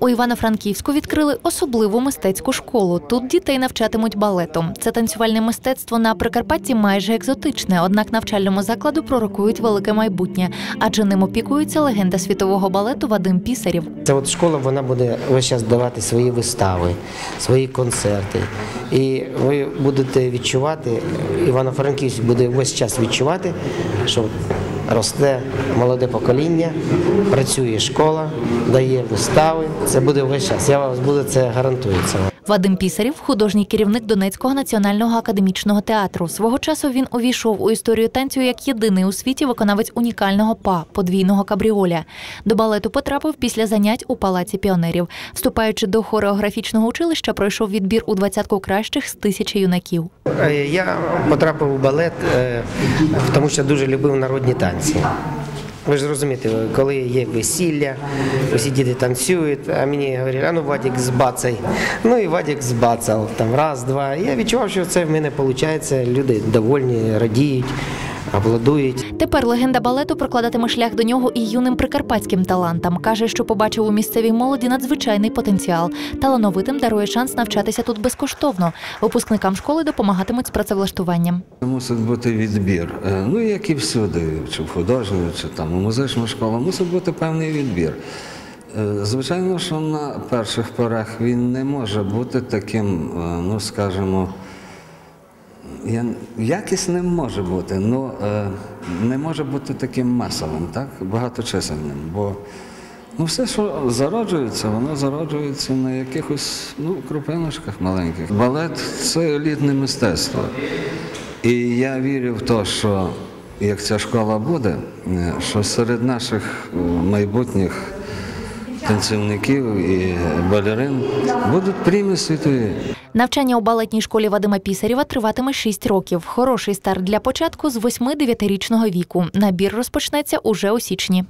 У Івано-Франківську відкрили особливу мистецьку школу. Тут дітей навчатимуть балету. Це танцювальне мистецтво на Прикарпатті майже екзотичне, однак навчальному закладу пророкують велике майбутнє, адже ним опікується легенда світового балету Вадим Пісарів. Ця от школа вона буде весь час давати свої вистави, свої концерти. І ви будете відчувати, Івано-Франківськ буде весь час відчувати, що росте молоде покоління, працює школа, дає вистави. Це буде весь час. Я вас буду це гарантую. Вадим Пісарів, художній керівник Донецького національного академічного театру. Свого часу він увійшов у історію танцю як єдиний у світі виконавець унікального па подвійного кабріоля. До балету потрапив після занять у палаці піонерів. Вступаючи до хореографічного училища, пройшов відбір у двадцятку кращих з тисячі юнаків. Е, Я потрапив у балет, е, тому що дуже любив народні танці. Ви ж розумієте, коли є весілля, усі діти танцюють, а мені говорять, а ну Вадік збацай. Ну і Вадік збацав там раз, два. Я відчував, що це в мене виходить. Люди довольні, радіють, аплодують. Тепер легенда балету прокладатиме шлях до нього і юним прикарпатським талантам. каже, що побачив у місцевій молоді надзвичайний потенціал. Талановитим дарує шанс навчатися тут безкоштовно. Випускникам школи допомагатимуть з працевлаштуванням. Мусить бути відбір. Е, Ну, як і всюди, чи в художню, чи там у музичну школу, мусить бути певний відбір. Е, Звичайно, що на перших порах він не може бути таким, е, ну скажімо, я, якісним може бути, але не може бути таким масовим, так? багаточисельним. Бо ну, все, що зароджується, воно зароджується на якихось ну, крупиночках маленьких. Балет це елітне мистецтво. І я вірю в те, що як ця школа буде, е, що серед наших е, майбутніх танцівників і балерин будуть премії світові. Навчання у балетній школі Вадима Пісарєва триватиме 6 років. Хороший старт для початку з 8-9-річного віку. Набір розпочнеться уже у січні.